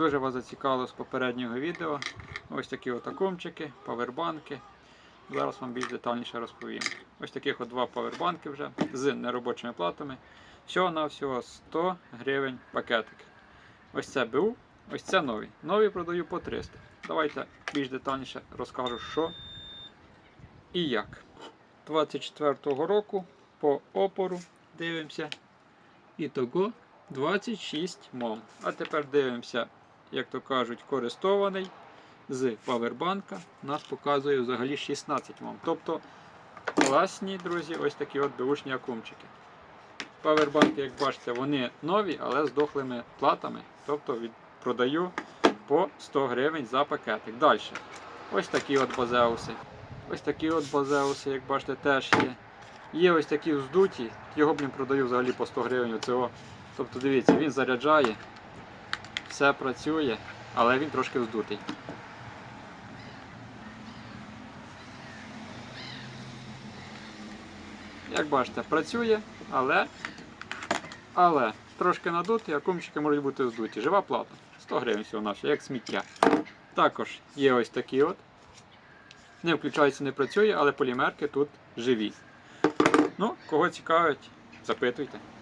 дуже вас зацікавило з попереднього відео. Ось такі от павербанки. Зараз вам більш детальніше розповім. Ось таких от два павербанки вже з неробочими платами. Всього на всього 100 гривень пакетик. Ось це БУ, ось це нові. Нові продаю по 300. Давайте більш детальніше розкажу, що і як. 24-го року по опору дивимося. І того 26 мом. А тепер дивимося, як то кажуть, користований з павербанка. Нас показує взагалі 16 мом. Тобто класні, друзі, ось такі от беушні акумчики. Павербанки, як бачите, вони нові, але з дохлими платами. Тобто від, продаю по 100 гривень за пакетик. Далі. Ось такі от базеуси. Ось такі от базеуси, як бачите, теж є. Є ось такі вздуті, його блін продаю взагалі по 100 гривень оцього. Тобто дивіться, він заряджає, все працює, але він трошки вздутий. Як бачите, працює, але, але трошки надутий, а кумчики можуть бути вздуті. Жива плата. 100 гривень всього на як сміття. Також є ось такі от. Не включається, не працює, але полімерки тут живі. Ну, кого цікавить, запитуйте.